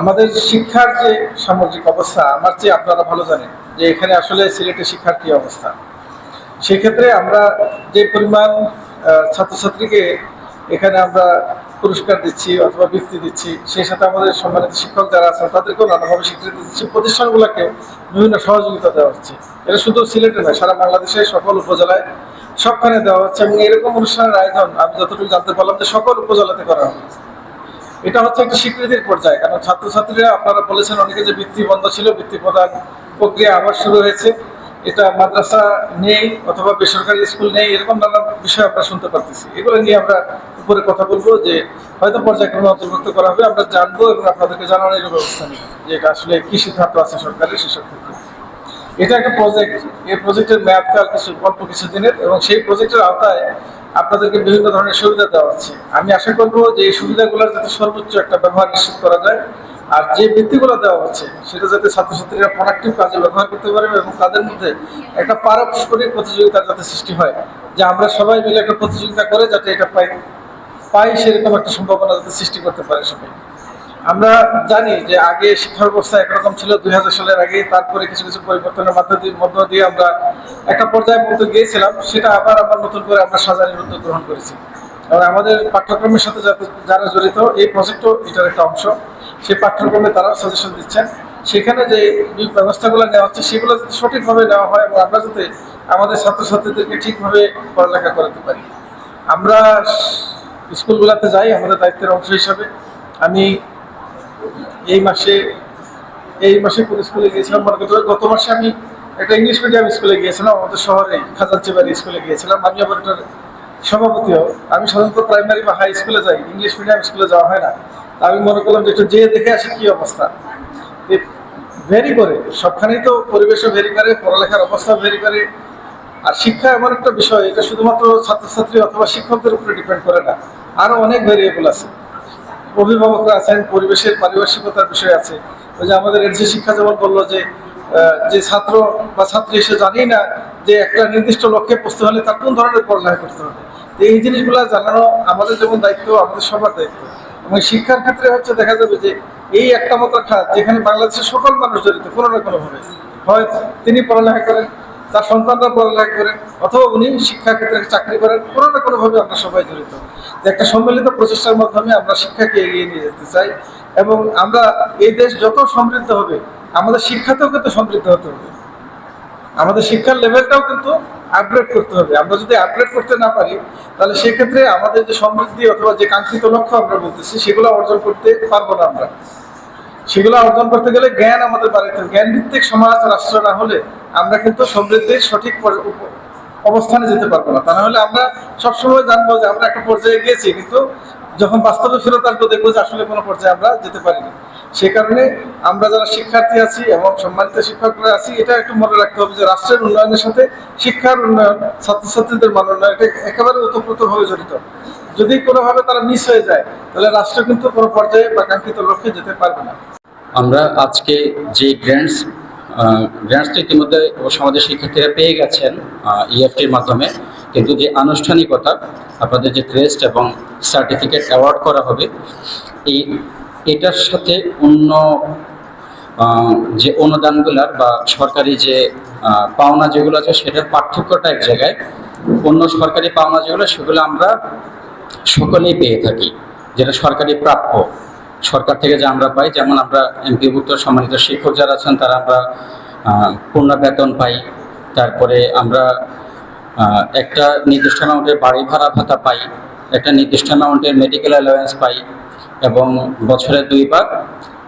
আমাদের শিক্ষার যে সামগ্রিক অবস্থা, আমার চেয়ে আপনারা ভালো জানেন যে এখানে আসলে সিলেটের শিক্ষার কি অবস্থা। সেক্ষেত্রে আমরা যে পরিমাণ ছাত্রছাত্রীকে এখানে আমরা পুরস্কার দিচ্ছি অথবা বৃত্তি দিচ্ছি, সেই সাথে আমাদের সম্মানিত শিক্ষক যারা আছেন, তাদেরকেও নানাভাবে স্বীকৃতি দিচ্ছি। প্রতিষ্ঠানগুলোকে বিভিন্ন সহযোগিতা দেওয়া হচ্ছে। এটা শুধু সিলেটে নয়, সারা বাংলাদেশের সকল উপজেলায় সবখানে দেওয়া হচ্ছে এবং এরকম অনুষ্ঠানের আয়োজন আমি যতটুকু জানতে পারলাম যে সকল উপজেলাতে করা হবে। এটা হচ্ছে একটা স্বীকৃতির পর্যায়ে, কারণ ছাত্রছাত্রীরা আপনারা বলেছেন অনেকে যে বৃত্তি বন্ধ ছিল বৃত্তি প্রদান প্রক্রিয়া আবার শুরু হয়েছে। এটা মাদ্রাসা নেই অথবা বেসরকারি স্কুল নেই, এরকম নানা বিষয় আমরা শুনতে পারতেছি। এগুলো নিয়ে আমরা উপরে কথা বলব যে হয়তো পর্যায়ক্রমে অন্তর্ভুক্ত করা হবে, আমরা জানব এবং আপনাদেরকে জানানোর ব্যবস্থা নিব যে এটা আসলে কি সিদ্ধান্ত আছে সরকারের সেসব ক্ষেত্রে। এটা একটা প্রজেক্ট এই প্রজেক্টের মেয়াদকাল কিছু, অল্প কিছু দিনের এবং সেই প্রজেক্টের আওতায় আপনাদেরকে বিভিন্ন ধরনের সুবিধা দেওয়া হচ্ছে। আমি আশা করব যে এই সুবিধাগুলোর যাতে সর্বোচ্চ একটা ব্যবহার নিশ্চিত করা যায়। আর যে বৃত্তিগুলো দেওয়া হচ্ছে, সেটা যাতে ছাত্রছাত্রীরা প্রোডাক্টিভ কাজে ব্যবহার করতে পারে এবং তাদের মধ্যে একটা পারস্পরিক প্রতিযোগিতা যাতে সৃষ্টি হয়, যে আমরা সবাই মিলে একটা প্রতিযোগিতা করে যাতে এটা পাই পাই সেরকম একটা সম্ভাবনা যাতে সৃষ্টি করতে পারে সবাই। আমরা জানি যে আগে শিক্ষা ব্যবস্থা একরকম ছিল, দুই হাজার সালের আগে তারপরে কিছু কিছু পরিবর্তনের মধ্য দিয়ে মধ্য দিয়ে আমরা একটা পর্যায়ে পর্যন্ত গিয়েছিলাম। সেটা আবার আবার নতুন করে আমরা সাজানোর উদ্যোগ গ্রহণ করেছি। এবং আমাদের পাঠ্যক্রমের সাথে যাতে- যারা জড়িত, এই প্রজেক্টও এটার একটা অংশ। সেই পাঠ্যক্রমে তারাও সাজেশন দিচ্ছেন। সেখানে যে ব্যবস্থাগুলো নেওয়া হচ্ছে, সেগুলো যাতে সঠিকভাবে নেওয়া হয় এবং আমরা যাতে আমাদের ছাত্রছাত্রীদেরকে ঠিকভাবে পড়ালেখা করাতে পারি। আমরা স্কুলগুলোতে যাই, আমাদের দায়িত্বের অংশ হিসাবে। আমি এই মাসে এই মাসে কোন স্কুলে গিয়েছিলাম, মনে করতে গত মাসে আমি একটা ইংলিশ মিডিয়াম স্কুলে গিয়েছিলাম, আমাদের শহরে খাজানচিবাড়ি স্কুলে গিয়েছিলাম। আমি আবার এটার সভাপতিও আমি সাধারণত প্রাইমারি বা হাই স্কুলে যাই ইংলিশ মিডিয়াম স্কুলে যাওয়া হয় না। আমি মনে করলাম যে একটু যেয়ে দেখে আসি কি অবস্থা। ভেরি করে, সবখানেই তো পরিবেশও ভেরি করে, পড়ালেখার অবস্থা ভেরি করে। আর শিক্ষা এমন একটা বিষয়, এটা শুধুমাত্র ছাত্রছাত্রী অথবা শিক্ষকদের উপরে ডিপেন্ড করে না। আরও অনেক ভেরিয়েবল আছে। অভিভাবকরা আছেন, পরিবেশের পারিপার্শ্বিকতার বিষয় আছে। ওই যে আমাদের যে শিক্ষা যেমন বলল যে যে ছাত্র বা ছাত্রী সে জানি না যে একটা নির্দিষ্ট লক্ষ্যে পৌঁছতে হলে তার কোন ধরনের পড়ালেখা করতে হবে। এই জিনিসগুলো জানানো আমাদের যেমন দায়িত্ব, আমাদের সবার দায়িত্ব। এবং শিক্ষার ক্ষেত্রে হচ্ছে দেখা যাবে যে, এই একটা মতো খাত যেখানে বাংলাদেশের সকল মানুষ জড়িত, কোনো না কোনোভাবে। হয় তিনি পড়ালেখা করেন তার সন্তানরা পড়ালেখা করেন, অথবা উনি শিক্ষা ক্ষেত্রে চাকরি করেন, কোনো না কোনোভাবে আমরা সবাই জড়িত। যে একটা সম্মিলিত প্রচেষ্টার মাধ্যমে আমরা শিক্ষাকে এগিয়ে নিয়ে যেতে চাই এবং আমরা এই দেশ যত সমৃদ্ধ হবে, আমাদের শিক্ষাতেও কিন্তু সমৃদ্ধ হতে হবে। আমাদের শিক্ষার লেভেলটাও কিন্তু আপগ্রেড করতে হবে। আমরা যদি আপগ্রেড করতে না পারি, তাহলে সেক্ষেত্রে আমাদের যে সমৃদ্ধি অথবা যে কাঙ্ক্ষিত লক্ষ্য আমরা বলতেছি, সেগুলো অর্জন করতে পারব না আমরা। সেগুলো অর্জন করতে গেলে জ্ঞান আমাদের বাড়িতে। জ্ঞান ভিত্তিক সমাজ রাষ্ট্র না হলে আমরা কিন্তু সমৃদ্ধির সঠিক অবস্থানে যেতে পারব না। তা হলে আমরা সবসময় জানব যে আমরা একটা পর্যায়ে গিয়েছি, কিন্তু যখন বাস্তবে ফেরত আসব, দেখব যে আসলে কোনো পর্যায়ে আমরা যেতে পারিনি। সে কারণে আমরা যারা শিক্ষার্থী আছি এবং সম্মানিত শিক্ষকরা আছি, এটা একটু মনে রাখতে হবে যে রাষ্ট্রের উন্নয়নের সাথে শিক্ষার উন্নয়ন, ছাত্রছাত্রীদের মান উন্নয়ন, এটা একেবারে ওতপ্রোতভাবে জড়িত। যদি কোনোভাবে তারা মিস হয়ে যায়, তাহলে রাষ্ট্র কিন্তু কোনো পর্যায়ে বা কাঙ্ক্ষিত লক্ষ্যে যেতে পারবে না। আমরা আজকে যে গ্র্যান্টস গ্র্যান্টস তো ইতিমধ্যে অবশ্য আমাদের শিক্ষার্থীরা পেয়ে গেছেন ইএফটির মাধ্যমে। কিন্তু যে আনুষ্ঠানিকতা, আপনাদের যে ক্রেস্ট এবং সার্টিফিকেট অ্যাওয়ার্ড করা হবে, এই এটার সাথে অন্য যে অনুদানগুলার বা সরকারি যে পাওনা যেগুলো আছে, সেটার পার্থক্যটা এক জায়গায়। অন্য সরকারি পাওনা যেগুলো, সেগুলো আমরা সকলেই পেয়ে থাকি, যেটা সরকারি প্রাপ্য। সরকার থেকে যা আমরা পাই, যেমন আমরা এমপিভুক্ত সম্মানিত শিক্ষক যারা আছেন, তারা আমরা পূর্ণ বেতন পাই। তারপরে আমরা একটা নির্দিষ্ট অ্যামাউন্টের বাড়ি ভাড়া ভাতা পাই, একটা নির্দিষ্ট অ্যামাউন্টের মেডিকেল অ্যালাওয়েন্স পাই, এবং বছরে দুইবার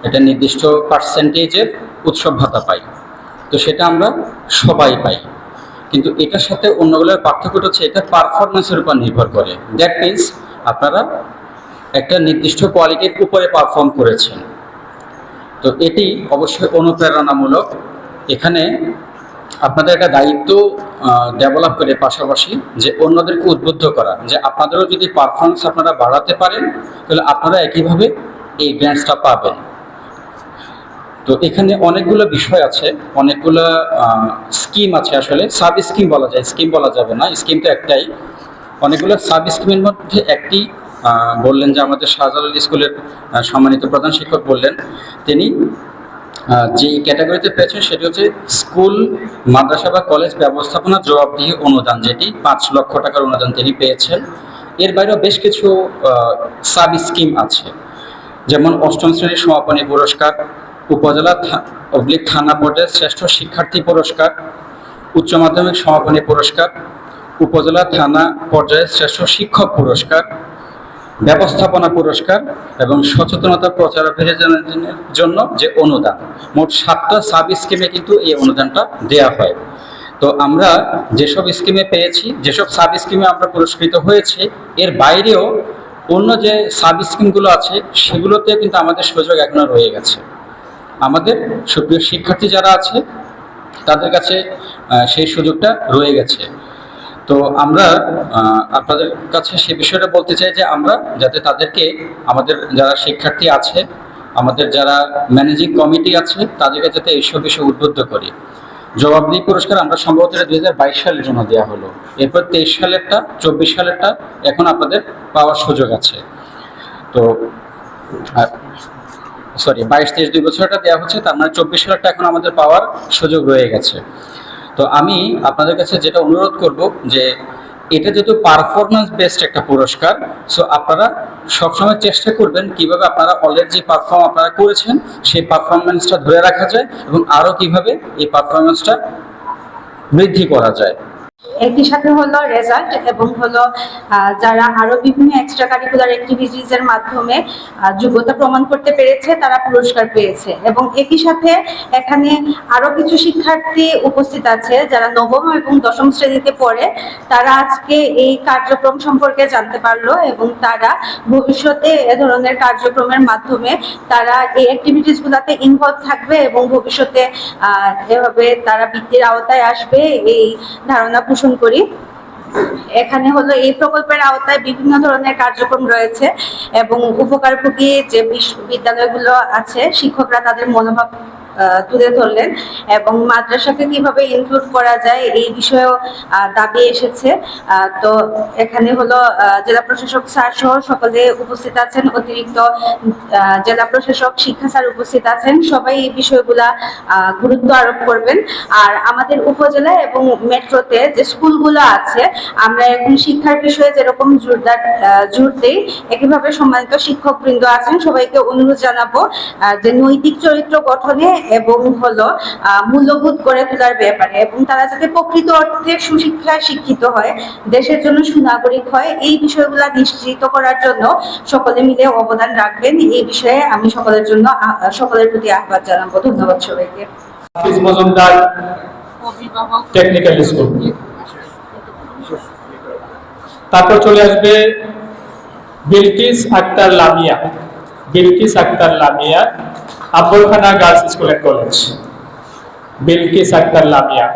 একটা নির্দিষ্ট পার্সেন্টেজের উৎসব ভাতা পাই। তো সেটা আমরা সবাই পাই। কিন্তু এটার সাথে অন্যগুলোর পার্থক্যটা হচ্ছে, এটা পারফরমেন্সের উপর নির্ভর করে। দ্যাট মিনস আপনারা একটা নির্দিষ্ট কোয়ালিটির উপরে পারফর্ম করেছেন। তো এটি অবশ্যই অনুপ্রেরণামূলক। এখানে আপনাদের একটা দায়িত্ব ডেভেলপ করে পাশাপাশি যে অন্যদেরকে উদ্বুদ্ধ করা, যে আপনাদেরও যদি পারফরমেন্স আপনারা বাড়াতে পারেন, তাহলে আপনারা একইভাবে এই গ্র্যান্টসটা পাবেন। তো এখানে অনেকগুলো বিষয় আছে, অনেকগুলো স্কিম আছে আসলে। সাব স্কিম বলা যায় স্কিম বলা যাবে না। স্কিম তো একটাই। অনেকগুলো সাব স্কিমের মধ্যে একটি বললেন যে আমাদের শাহজালাল স্কুলের সম্মানিত প্রধান শিক্ষক বললেন, তিনি যে ক্যাটাগরিতে পেয়েছেন সেটি হচ্ছে স্কুল, মাদ্রাসা বা কলেজ ব্যবস্থাপনা জবাবদিহি অনুদান, যেটি পাঁচ লক্ষ টাকার অনুদান তিনি পেয়েছেন। এর বাইরেও বেশ কিছু সাব স্কিম আছে। যেমন অষ্টম শ্রেণির সমাপনী পুরস্কার, উপজেলা অবলিক থানা পর্যায়ে শ্রেষ্ঠ শিক্ষার্থী পুরস্কার, উচ্চ মাধ্যমিক সমাপনী পুরস্কার, উপজেলা থানা পর্যায়ে শ্রেষ্ঠ শিক্ষক পুরস্কার ব্যবস্থাপনা পুরস্কার এবং সচেতনতা প্রচার অভিযানের জন্য যে অনুদান। মোট সাতটা সাব স্কিমে কিন্তু এই অনুদানটা দেয়া হয়। তো আমরা যেসব স্কিমে পেয়েছি, যেসব সাব স্কিমে আমরা পুরস্কৃত হয়েছে, এর বাইরেও অন্য যে সাব স্কিমগুলো আছে সেগুলোতে কিন্তু আমাদের সুযোগ এখনও রয়ে গেছে। আমাদের সুপ্রিয় শিক্ষার্থী যারা আছে, তাদের কাছে সেই সুযোগটা রয়ে গেছে। তো আমরা আপনাদের কাছে সে বিষয়টা বলতে চাই যে আমরা যাতে তাদেরকে, আমাদের যারা শিক্ষার্থী আছে, আমাদের যারা ম্যানেজিং কমিটি আছে, তাদেরকে যাতে এইসব বিষয়ে উদ্বুদ্ধ করি। জবাবদিহি পুরস্কার আমরা সম্ভবত দুই হাজার বাইশ সালের জন্য দেওয়া হলো। এরপর তেইশ সালেরটা, চব্বিশ সালেরটা এখন আপনাদের পাওয়ার সুযোগ আছে। তো সরি বাইশ তেইশ দুই বছরটা দেওয়া হচ্ছে, তার মানে চব্বিশ সালেরটা এখন আমাদের পাওয়ার সুযোগ রয়ে গেছে। তো আমি আপনাদের কাছে যেটা অনুরোধ করব যে এটা যেহেতু পারফরমেন্স বেসড একটা পুরস্কার সো আপনারা সবসময় চেষ্টা করবেন কীভাবে আপনারা অলরেডি যে পারফর্ম আপনারা করেছেন, সেই পারফরমেন্সটা ধরে রাখা যায় এবং আরও কীভাবে এই পারফরমেন্সটা বৃদ্ধি করা যায়। একই সাথে হলো রেজাল্ট এবং হলো যারা আরও বিভিন্ন এক্সট্রা কারিকুলার অ্যাক্টিভিটিজ এর মাধ্যমে যোগ্যতা প্রমাণ করতে পেরেছে, তারা পুরস্কার পেয়েছে। এবং একই সাথে এখানে আরও কিছু শিক্ষার্থী উপস্থিত আছে, যারা নবম এবং দশম শ্রেণীতে পড়ে। তারা আজকে এই কার্যক্রম সম্পর্কে জানতে পারল এবং তারা ভবিষ্যতে এ ধরনের কার্যক্রমের মাধ্যমে তারা এই অ্যাক্টিভিটিস গুলাতে ইনভলভ থাকবে এবং ভবিষ্যতে এভাবে তারা বৃত্তির আওতায় আসবে। এই ধারণা পোষণ করি। এখানে হলো এই প্রকল্পের আওতায় বিভিন্ন ধরনের কার্যক্রম রয়েছে এবং উপকারভোগী যে বিশ্ববিদ্যালয়গুলো আছে, শিক্ষকরা তাদের মনোভাব তুলে ধরলেন এবং মাদ্রাসাকে কীভাবে ইনক্লুড করা যায় এই বিষয়েও দাবি এসেছে। তো এখানে হলো জেলা প্রশাসক স্যার সহ সকলে উপস্থিত আছেন, অতিরিক্ত জেলা প্রশাসক, শিক্ষা স্যার উপস্থিত আছেন। সবাই এই বিষয়গুলা গুরুত্ব আরোপ করবেন। আর আমাদের উপজেলা এবং মেট্রোতে যে স্কুলগুলো আছে, আমরা এখন শিক্ষার বিষয়ে যেরকম জোরদার জোর দেই, একইভাবে সম্মানিত শিক্ষকবৃন্দ আছেন, সবাইকে অনুরোধ জানাব যে নৈতিক চরিত্র গঠনে এবং হলো মূল্যবোধ গড়ে তোলার ব্যাপারে এবং তারা যাতে প্রকৃত অর্থে সুশিক্ষায় শিক্ষিত হয়, দেশের জন্য সুনাগরিক হয়, এই বিষয়গুলো নিশ্চিত করার জন্য সকলে মিলে অবদান রাখবেন। এই বিষয়ে আমি সকলের জন্য সকলের প্রতি আহ্বান জানাব। ধন্যবাদ সবাইকে। তারপর চলে আসবে Bilkis Akter Lamia. Bilkis Akter Lamia. Abbulkhana girls school and college Bilkis Akter Lamia.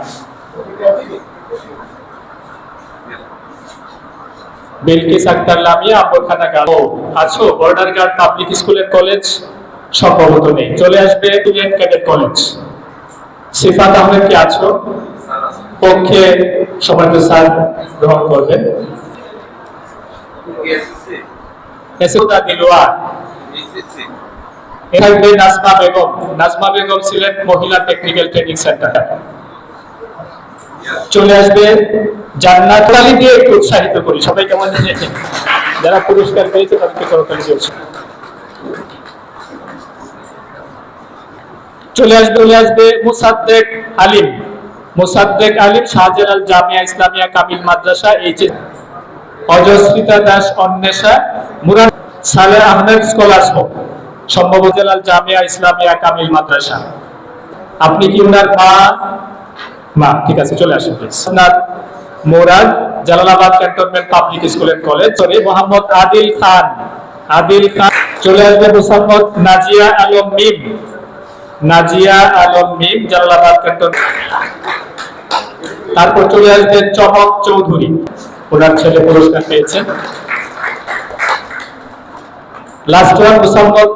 Bilkis Akter Lamia Abbulkhana girls আছো border guard public school and college সম্ভবত নেই। চলে আসবে student cadet college. Sifat Ahmed কি আছো? পক্ষে সম্মানিত স্যার গ্রহণ করবেন। এসুদা দিলওয়ার। নাজমা বেগম। নাজমা বেগম ছিলেন মহিলা টেকনিক্যাল ট্রেনিং সেন্টার চলে আসবে জান্নাত আলী দিয়ে একটু উৎসাহিত করি। সবাই কেমন যারা পুরস্কার পেয়েছে তাদেরকে করতালি দিয়েছে চলে আসবে চলে আসবে মুসাদ্দেক আলিম। Musaddek Alim Shahjalal Jamia Islamia Kamil Madrasa, H Ajasrita Das Anwesha, Murad Saleh Ahmed scholarship. সম্ভব জালাল জামিয়া ইসলামিয়া কামিল মাদ্রাসা। আপনি কি ওনার মা? মা, ঠিক আছে, চলে আসুন আপনার Murad Jalalabad cantonment public school and college, sorry, Mohammad Adil Khan. Adil Khan, চলে আসবে মোসাম্মদ নাজিয়া আলম মিম। নাজিয়া আলম মিম, জালালাবাদ ক্যান্টন তারপর চলে আসবে চমক চৌধুরী। ওনার ছেলে পুরস্কার পেয়েছেন লাস্ট ওয়ান মোসাম্মদ